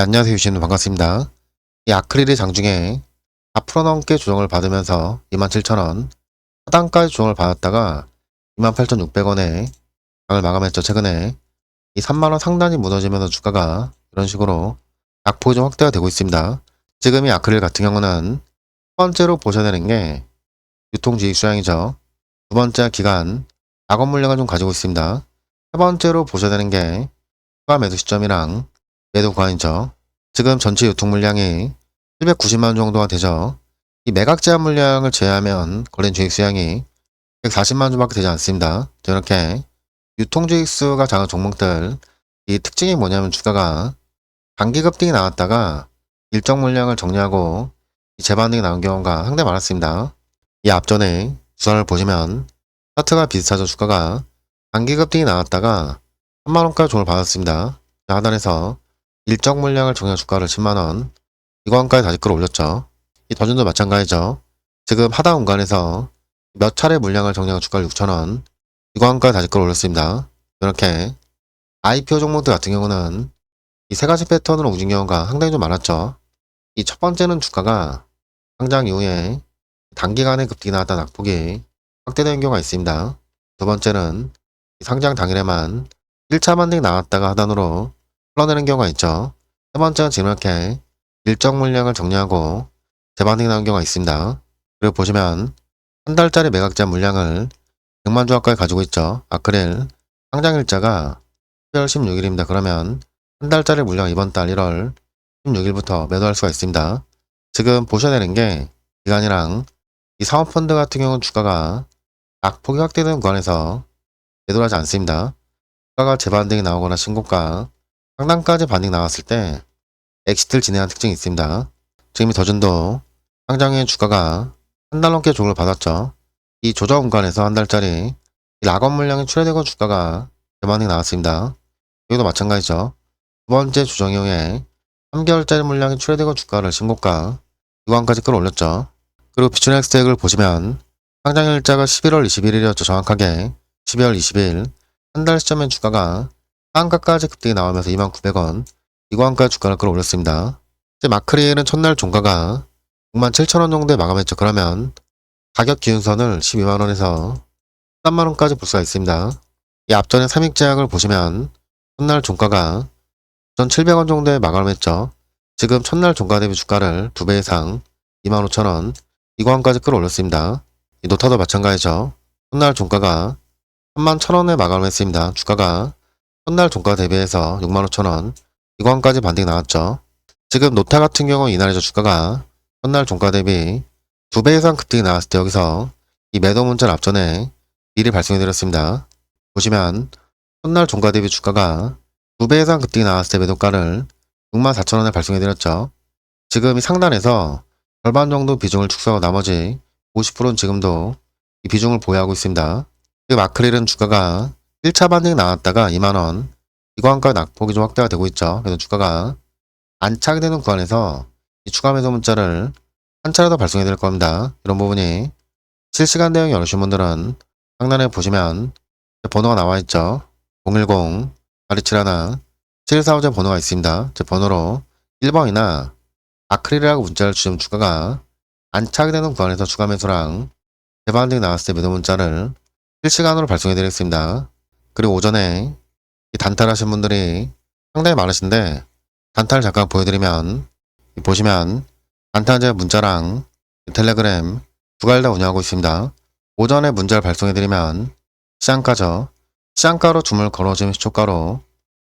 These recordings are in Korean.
네, 안녕하세요 유시님 반갑습니다. 이 아크릴의 장중에 4% 넘게 조정을 받으면서 27,000원 하단까지 조정을 받았다가 28,600원에 장을 마감했죠. 최근에 이 3만원 상단이 무너지면서 주가가 이런 식으로 약폭이 좀 확대가 되고 있습니다. 지금 이 아크릴 같은 경우는 첫 번째로 보셔야 되는 게 유통지익 수량이죠. 두 번째 기간 작업 물량을 좀 가지고 있습니다. 세 번째로 보셔야 되는 게 추가 매도 시점이랑 매도 구간이죠. 지금 전체 유통 물량이 790만 정도가 되죠. 이 매각 제한 물량을 제외하면 거래 주익 수량이 140만 주밖에 되지 않습니다. 이렇게 유통 주익 수가 작은 종목들 이 특징이 뭐냐면 주가가 단기 급등이 나왔다가 일정 물량을 정리하고 이 재반등이 나온 경우가 상당히 많았습니다. 이 앞전에 주선을 보시면 차트가 비슷하죠. 주가가 단기 급등이 나왔다가 3만원까지 종을 받았습니다. 하단에서 일정 물량을 정리한 주가를 10만원 이관까지 다시 끌어올렸죠. 이 더준도 마찬가지죠. 지금 하단 공간에서 몇 차례 물량을 정리한 주가를 6천원 이관까지 다시 끌어올렸습니다. 이렇게 IPO 종목들 같은 경우는 이 세 가지 패턴으로 움직인 경우가 상당히 좀 많았죠. 이 첫 번째는 주가가 상장 이후에 단기간에 급등이 나왔다 낙폭이 확대되는 경우가 있습니다. 두 번째는 이 상장 당일에만 1차 반등이 나왔다가 하단으로 흘러내는 경우가 있죠. 세 번째는 지금 이렇게 일정 물량을 정리하고 재반등이 나온 경우가 있습니다. 그리고 보시면 한 달짜리 매각자 물량을 100만 조합까지 가지고 있죠. 아크릴 상장 일자가 12월 16일입니다. 그러면 한 달짜리 물량 이번 달 1월 16일부터 매도할 수가 있습니다. 지금 보셔야 되는 게 기간이랑 이 사모펀드 같은 경우는 주가가 낙폭이 확대되는 구간에서 매도를 하지 않습니다. 주가가 재반등이 나오거나 신고가 상단까지 반등 나왔을 때 엑시트를 진행한 특징이 있습니다. 지금 이 더준도 상장의 주가가 한 달 넘게 조정을 받았죠. 이 조정 공간에서 한 달짜리 이 락업 물량이 출회되고 주가가 대반등이 나왔습니다. 여기도 마찬가지죠. 두 번째 조정 이후에 3개월짜리 물량이 출회되고 주가를 신고가 유관까지 끌어올렸죠. 그리고 비추넥 스택을 보시면 상장 일자가 11월 21일이었죠. 정확하게 12월 20일 한 달 시점엔 주가가 상 한가까지 급등이 나오면서 29,000원 이관까지 주가를 끌어올렸습니다. 이제 마크리엘은 첫날 종가가 67,000원 정도에 마감했죠. 그러면 가격 기준선을 12만원에서 13만원까지 볼 수가 있습니다. 이 앞전에 3익 제약을 보시면 첫날 종가가 1,700원 정도에 마감했죠. 지금 첫날 종가 대비 주가를 2배 이상 25,000원 이관까지 끌어올렸습니다. 이 노타도 마찬가지죠. 첫날 종가가 31,000원에 마감했습니다. 주가가 첫날 종가 대비해서 65,000원 이관까지 반등이 나왔죠. 지금 노타 같은 경우 이날에서 주가가 첫날 종가 대비 2배 이상 급등이 나왔을 때 여기서 이 매도 문자를 앞전에 미리 발송해드렸습니다. 보시면 첫날 종가 대비 주가가 2배 이상 급등이 나왔을 때 매도가를 64,000원에 발송해드렸죠. 지금 이 상단에서 절반 정도 비중을 축소하고 나머지 50%는 지금도 이 비중을 보유하고 있습니다. 지금 아크릴은 주가가 1차 반등이 나왔다가 2만원 이관가 낙폭이 좀 확대가 되고 있죠. 그래서 주가가 안착이 되는 구간에서 이 추가 매도 문자를 한 차례 더 발송해 드릴 겁니다. 이런 부분이 실시간 대응이 어려우신 분들은 상단에 보시면 번호가 나와 있죠. 010 아리칠하나 7145제 번호가 있습니다. 제 번호로 1번이나 아크릴이라고 문자를 주시면 주가가 안착이 되는 구간에서 추가 매수랑 재반등이 나왔을 때 매도 문자를 실시간으로 발송해 드리겠습니다. 그리고 오전에 이 단타하신 분들이 상당히 많으신데 단타를 잠깐 보여드리면 이 보시면 단타제 문자랑 텔레그램 두 가지 다 운영하고 있습니다. 오전에 문자를 발송해드리면 시장가죠. 시장가로 주문을 걸어주면 시초가로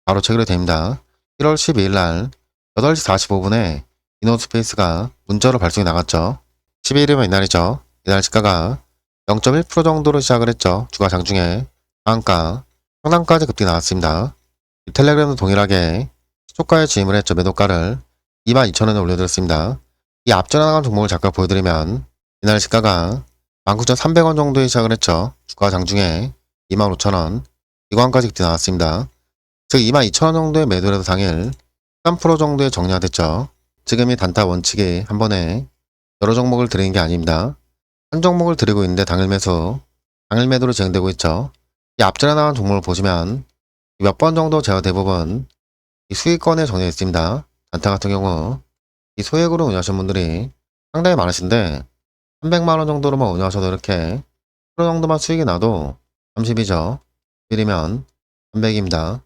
바로 체결이 됩니다. 1월 12일 날 8시 45분에 이노스페이스가 문자로 발송이 나갔죠. 12일이면 이날이죠. 이날 시가가 0.1% 정도로 시작을 했죠. 주가 장중에 상한가 상단까지 급등이 나왔습니다. 이 텔레그램도 동일하게 시초가에 진입을 했죠. 매도가를 22,000원에 올려드렸습니다. 이 앞전에 나간 종목을 잠깐 보여드리면 이날 시가가 19,300원 정도에 시작을 했죠. 주가 장중에 25,000원 이관까지 급등이 나왔습니다. 즉 22,000원 정도의 매도를 해서 당일 3% 정도의 정리가 됐죠. 지금 이 단타 원칙이 한 번에 여러 종목을 드리는 게 아닙니다. 한 종목을 드리고 있는데 당일 매수, 당일 매도로 진행되고 있죠. 이 앞전에 나간 종목을 보시면 몇 번 정도 제가 대부분 이 수익권에 정리했습니다. 단타 같은 경우 이 소액으로 운영하시는 분들이 상당히 많으신데 300만원 정도로만 운영하셔도 이렇게 프로 정도만 수익이 나도 30이죠. 1이면 300입니다.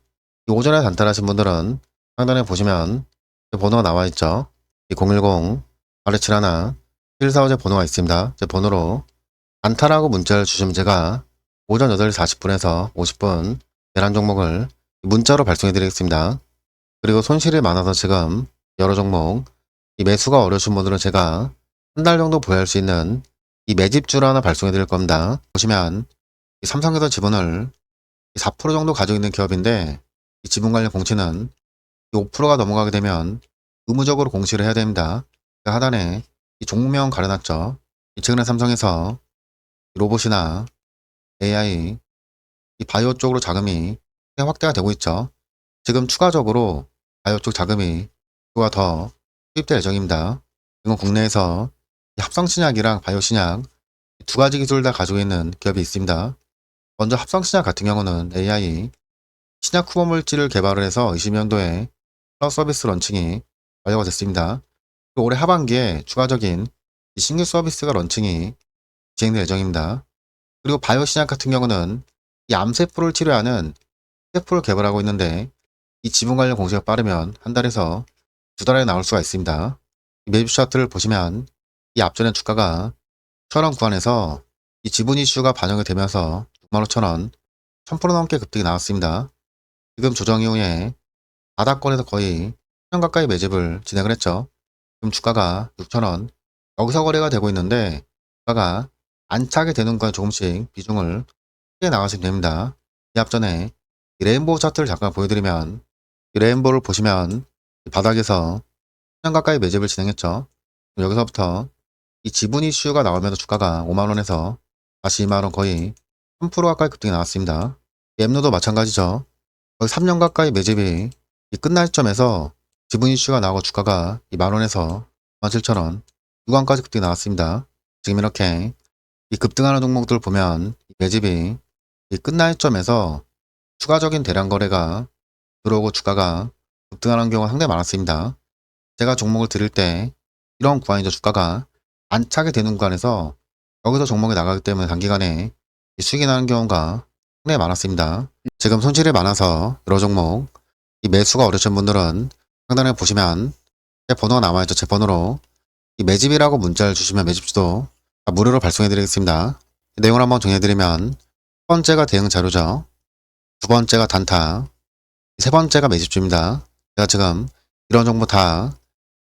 이 오전에 단타를 하신 분들은 상단에 보시면 제 번호가 나와 있죠. 이 010 827 145제 번호가 있습니다. 제 번호로 단타라고 문자를 주시면 제가 오전 8시 40분에서 50분 내란 종목을 문자로 발송해 드리겠습니다. 그리고 손실이 많아서 지금 여러 종목 이 매수가 어려우신 분들은 제가 한 달 정도 보유할 수 있는 이 매집주를 하나 발송해 드릴 겁니다. 보시면 이 삼성에서 지분을 4% 정도 가지고 있는 기업인데 이 지분 관련 공시는 5%가 넘어가게 되면 의무적으로 공시를 해야 됩니다. 그 하단에 이 종목명 가려놨죠. 이 최근에 삼성에서 이 로봇이나 AI, 이 바이오 쪽으로 자금이 확대가 되고 있죠. 지금 추가적으로 바이오 쪽 자금이 또가 더 투입될 예정입니다. 이건 국내에서 이 합성신약이랑 바이오신약 이두 가지 기술을 다 가지고 있는 기업이 있습니다. 먼저 합성신약 같은 경우는 AI, 신약 후보 물질을 개발을 해서 20년도에 클라우드 서비스 런칭이 완료가 됐습니다. 올해 하반기에 추가적인 이 신규 서비스가 런칭이 진행될 예정입니다. 그리고 바이오 신약 같은 경우는 이 암세포를 치료하는 세포를 개발하고 있는데 이 지분 관련 공시가 빠르면 한 달에서 두 달에 나올 수가 있습니다. 이 매집 차트를 보시면 이 앞전에 주가가 1,000원 구간에서 이 지분 이슈가 반영이 되면서 65,000원 1000% 넘게 급등이 나왔습니다. 지금 조정 이후에 바닥권에서 거의 1년 가까이 매집을 진행을 했죠. 지금 주가가 6,000원 여기서 거래가 되고 있는데 주가가 안 차게 되는 건 조금씩 비중을 크게 나가시면 됩니다. 이 앞전에 이 레인보우 차트를 잠깐 보여드리면 이 레인보우를 보시면 이 바닥에서 1년 가까이 매집을 진행했죠. 여기서부터 이 지분 이슈가 나오면서 주가가 5만원에서 다시 2만원 거의 3% 가까이 급등이 나왔습니다. 엠노도 마찬가지죠. 거의 3년 가까이 매집이 이 끝날 시점에서 지분 이슈가 나오고 주가가 이 만원에서 17,000원 유관까지 급등이 나왔습니다. 지금 이렇게 이 급등하는 종목들 보면 이 매집이 이 끝날 시점에서 추가적인 대량 거래가 들어오고 주가가 급등하는 경우가 상당히 많았습니다. 제가 종목을 드릴 때 이런 구간이죠. 주가가 안차게 되는 구간에서 여기서 종목이 나가기 때문에 단기간에 이 수익이 나는 경우가 상당히 많았습니다. 지금 손실이 많아서 여러 종목 이 매수가 어려우신 분들은 상단에 보시면 제 번호가 남아있죠. 제 번호로 이 매집이라고 문자를 주시면 매집주도 다 무료로 발송해 드리겠습니다. 내용을 한번 정리해드리면 첫 번째가 대응 자료죠. 두 번째가 단타 세 번째가 매집주입니다. 제가 지금 이런 정보 다이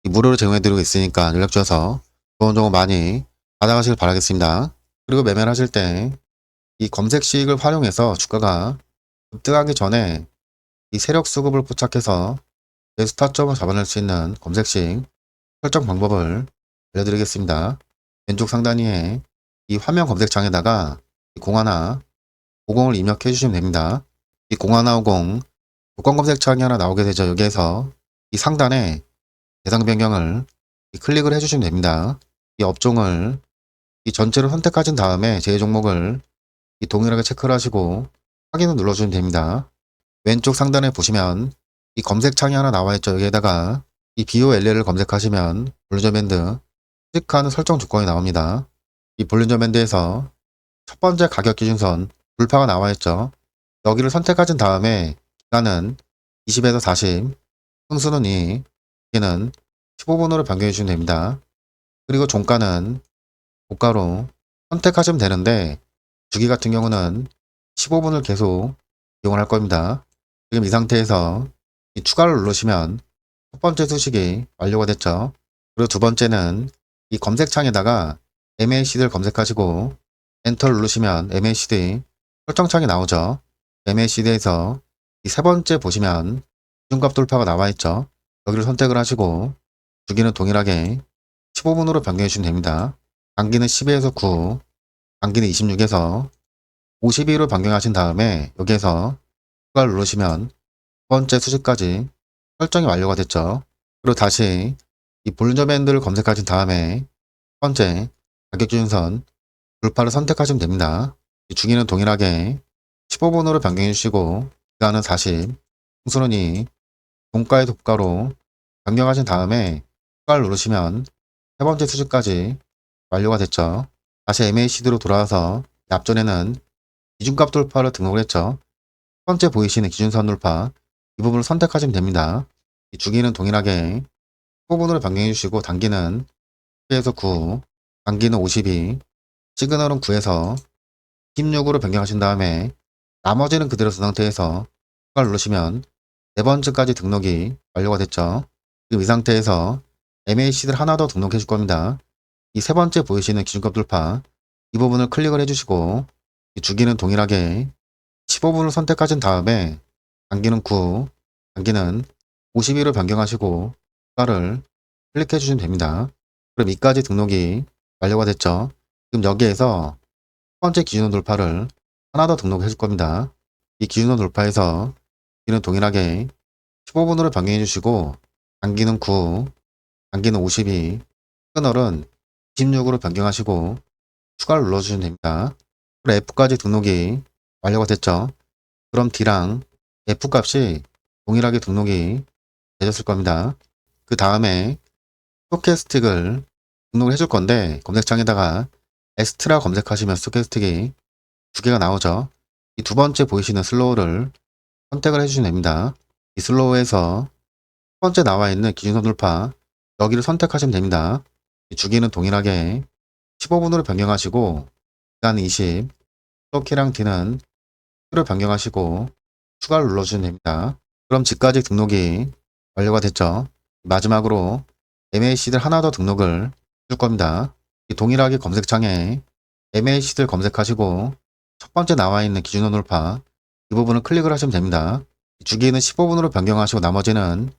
무료로 제공해드리고 있으니까 연락 주셔서 좋은 정보 많이 받아가시길 바라겠습니다. 그리고 매매를 하실 때 이 검색식을 활용해서 주가가 급등하기 전에 이 세력 수급을 포착해서 내 스타점을 잡아낼 수 있는 검색식 설정 방법을 알려드리겠습니다. 왼쪽 상단위에 이 화면 검색창에다가 이 공하나 50을 입력해 주시면 됩니다. 이 공하나 50 조건 검색창이 하나 나오게 되죠. 여기에서 이 상단에 대상 변경을 이 클릭을 해주시면 됩니다. 이 업종을 이 전체를 선택하신 다음에 제 종목을 이 동일하게 체크를 하시고 확인을 눌러주시면 됩니다. 왼쪽 상단에 보시면 이 검색창이 하나 나와 있죠. 여기에다가 이 BOLL을 검색하시면 볼륨 밴드 수직하는 설정 조건이 나옵니다. 이 볼륨 밴드에서 첫 번째 가격 기준선 불파가 나와 있죠. 여기를 선택하신 다음에 기간은 20에서 40, 흥수는 2, 여기는 15분으로 변경해 주시면 됩니다. 그리고 종가는 고가로 선택하시면 되는데 주기 같은 경우는 15분을 계속 이용을 할 겁니다. 지금 이 상태에서 이 추가를 누르시면 첫 번째 수식이 완료가 됐죠. 그리고 두 번째는 이 검색창에다가 MACD를 검색하시고 엔터를 누르시면 MACD 설정창이 나오죠. MACD에서 이 세 번째 보시면 기준값 돌파가 나와 있죠. 여기를 선택을 하시고 주기는 동일하게 15분으로 변경해 주시면 됩니다. 단기는 12에서 9, 단기는 26에서 52로 변경하신 다음에 여기에서 추가를 누르시면 두 번째 수식까지 설정이 완료가 됐죠. 그리고 다시 이 볼륨 밴드를 검색하신 다음에 첫 번째 가격 기준선 불파를 선택하시면 됩니다. 이 주기는 동일하게 15분으로 변경해 주시고 기간은 40, 홍수는이 종가의 도가로 변경하신 다음에 추가를 누르시면 세 번째 수준까지 완료가 됐죠. 다시 MACD로 돌아와서 앞전에는 기준값 돌파를 등록을 했죠. 첫 번째 보이시는 기준선 돌파 이 부분을 선택하시면 됩니다. 이 주기는 동일하게 부분으로 변경해 주시고 단기는 10에서 9, 단기는 52, 시그널은 9에서 16으로 변경하신 다음에 나머지는 그대로 둔 상태에서 추가를 누르시면 네 번째까지 등록이 완료가 됐죠. 지금 이 상태에서 MAC를 하나 더 등록해 줄 겁니다. 이 세 번째 보이시는 기준값 돌파 이 부분을 클릭을 해주시고 이 주기는 동일하게 15분을 선택하신 다음에 단기는 9, 단기는 52로 변경하시고 추 가를 클릭해 주시면 됩니다. 그럼 이까지 등록이 완료가 됐죠. 지금 여기에서 첫 번째 기준원 돌파를 하나 더 등록해 줄 겁니다. 이 기준원 돌파에서 기는 동일하게 15분으로 변경해 주시고 단기는 9, 단기는 52, 시그널은 26으로 변경하시고 추가를 눌러주시면 됩니다. 그럼 F까지 등록이 완료가 됐죠. 그럼 D랑 F 값이 동일하게 등록이 되셨을 겁니다. 그 다음에 스토캐스틱을 등록을 해줄 건데 검색창에다가 에스트라 검색하시면 스토캐스틱이 두 개가 나오죠. 이 두 번째 보이시는 슬로우를 선택을 해주시면 됩니다. 이 슬로우에서 첫 번째 나와 있는 기준선 돌파 여기를 선택하시면 됩니다. 이 주기는 동일하게 15분으로 변경하시고 기간 20, 스토키랑 D는 10로 변경하시고 추가를 눌러주시면 됩니다. 그럼 지까지 등록이 완료가 됐죠. 마지막으로 MAC들 하나 더 등록을 줄 겁니다. 이 동일하게 검색창에 MAC들 검색하시고 첫 번째 나와 있는 기준원 돌파 이 부분을 클릭을 하시면 됩니다. 이 주기는 15분으로 변경하시고 나머지는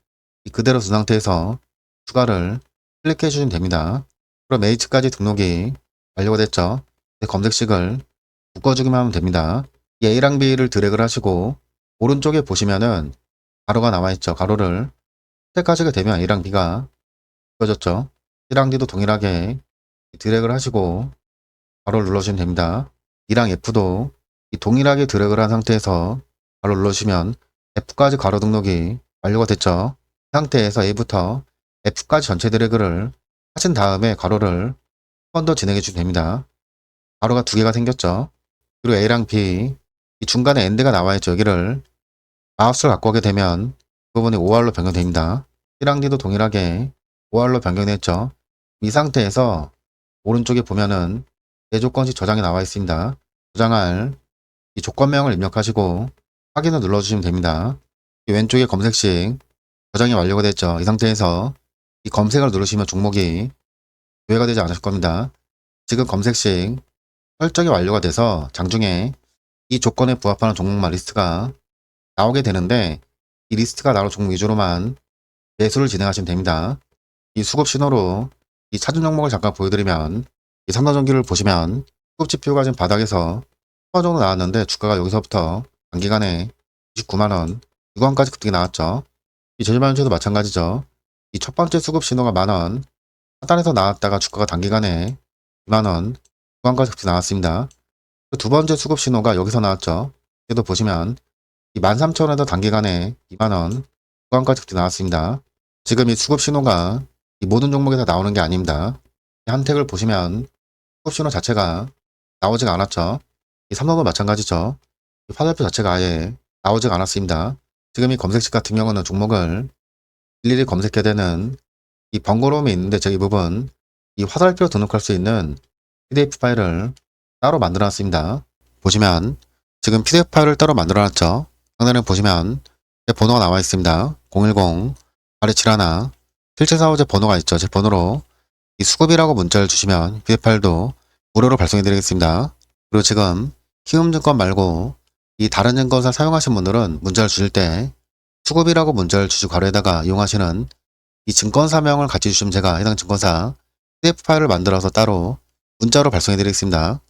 이 그대로 둔 상태에서 추가를 클릭해 주시면 됩니다. 그럼 H까지 등록이 완료가 됐죠. 이제 검색식을 묶어주기만 하면 됩니다. 이 A랑 B를 드래그를 하시고 오른쪽에 보시면은 가로가 나와 있죠. 가로를 선택하시게 되면 A랑 B가 묶어졌죠. C랑 D도 동일하게 드래그를 하시고 가로를 눌러주시면 됩니다. E랑 F도 이 동일하게 드래그를 한 상태에서 가로 눌러주시면 F까지 가로 등록이 완료가 됐죠. 이 상태에서 A부터 F까지 전체 드래그를 하신 다음에 가로를 한 번 더 진행해 주시면 됩니다. 가로가 두 개가 생겼죠. 그리고 A랑 B 이 중간에 엔드가 나와 있죠. 여기를 마우스를 갖고 오게 되면 이 부분이 5R로 변경됩니다. C랑 D도 동일하게 5R로 변경됐죠. 이 상태에서 오른쪽에 보면은 내 조건식 저장이 나와 있습니다. 저장할 이 조건명을 입력하시고 확인을 눌러주시면 됩니다. 이 왼쪽에 검색식 저장이 완료가 됐죠. 이 상태에서 이 검색을 누르시면 종목이 조회가 되지 않으실 겁니다. 지금 검색식 설정이 완료가 돼서 장중에 이 조건에 부합하는 종목만 리스트가 나오게 되는데 이 리스트가 나올 종목 위주로만 매수를 진행하시면 됩니다. 이 수급 신호로 이 찾은 종목을 잠깐 보여드리면 이 삼성전기를 보시면 수급 지표가 지금 바닥에서 10원 정도 나왔는데 주가가 여기서부터 단기간에 29만원, 6원까지 급등이 나왔죠. 이 제주반도체도 마찬가지죠. 이 첫 번째 수급 신호가 만원, 하단에서 나왔다가 주가가 단기간에 2만원, 6원까지 급등이 나왔습니다. 그 두 번째 수급 신호가 여기서 나왔죠. 여기도 보시면 이 13,000원에서 단기간에 2만원, 6원까지 급등이 나왔습니다. 지금 이 수급 신호가 이 모든 종목에 다 나오는 게 아닙니다. 이 한택을 보시면 수급 신호 자체가 나오지가 않았죠. 이 삼성도 마찬가지죠. 이 화살표 자체가 아예 나오지가 않았습니다. 지금 이 검색식 같은 경우는 종목을 일일이 검색해야 되는 이 번거로움이 있는데 저이 부분 이 화살표 등록할 수 있는 PDF 파일을 따로 만들어 놨습니다. 보시면 지금 PDF 파일을 따로 만들어 놨죠. 상단에 보시면 제 번호가 나와 있습니다. 010 827 1745제 번호가 있죠. 제 번호로 이 수급이라고 문자를 주시면 PDF 파일도 무료로 발송해 드리겠습니다. 그리고 지금 키움증권 말고 이 다른 증권사 사용하신 분들은 문자를 주실 때 수급이라고 문자를 주시고 가로에다가 이용하시는 이 증권사명을 같이 주시면 제가 해당 증권사 PDF 파일을 만들어서 따로 문자로 발송해 드리겠습니다.